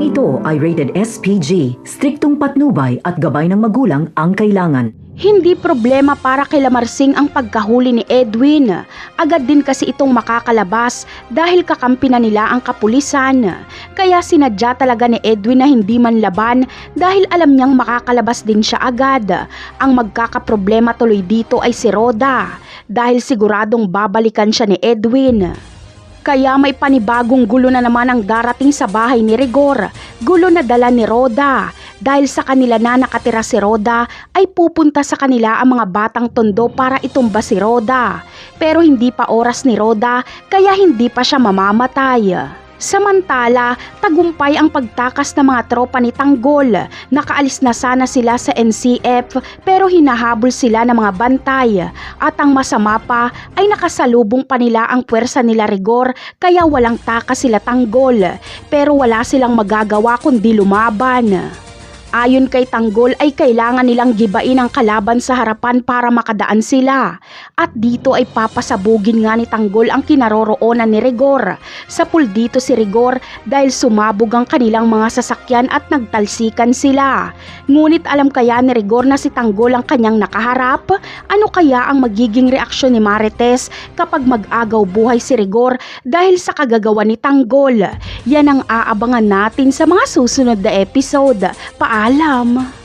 ito ay rated SPG. Striktong patnubay at gabay ng magulang ang kailangan. Hindi problema para kay Lamarsing ang pagkahuli ni Edwin. Agad din kasi itong makakalabas dahil kakampi na nila ang kapulisan. Kaya sinadya talaga ni Edwin na hindi man laban dahil alam niyang makakalabas din siya agad. Ang magkakaproblema tuloy dito ay si Roda dahil siguradong babalikan siya ni Edwin. Kaya may panibagong gulo na naman ang darating sa bahay ni Rigor. Gulo na dala ni Roda. Dahil sa kanila na nakatira si Roda, ay pupunta sa kanila ang mga batang tondo para itumba si Roda. Pero hindi pa oras ni Roda, kaya hindi pa siya mamamatay. Samantala, tagumpay ang pagtakas ng mga tropa ni Tanggol. Nakaalis na sana sila sa NCF pero hinahabol sila ng mga bantay. At ang masama pa ay nakasalubong pa nila ang puwersa nila Rigor kaya walang takas sila Tanggol. Pero wala silang magagawa kundi lumaban. Ayon kay Tanggol ay kailangan nilang gibain ang kalaban sa harapan para makadaan sila. At dito ay papasabugin nga ni Tanggol ang kinaroroonan ni Rigor. Sa pool dito si Rigor dahil sumabog ang kanilang mga sasakyan at nagtalsikan sila. Ngunit alam kaya ni Rigor na si Tanggol ang kanyang nakaharap? Ano kaya ang magiging reaksyon ni Marites kapag mag-agaw buhay si Rigor dahil sa kagagawa ni Tanggol? Yan ang aabangan natin sa mga susunod na episode. Paalam!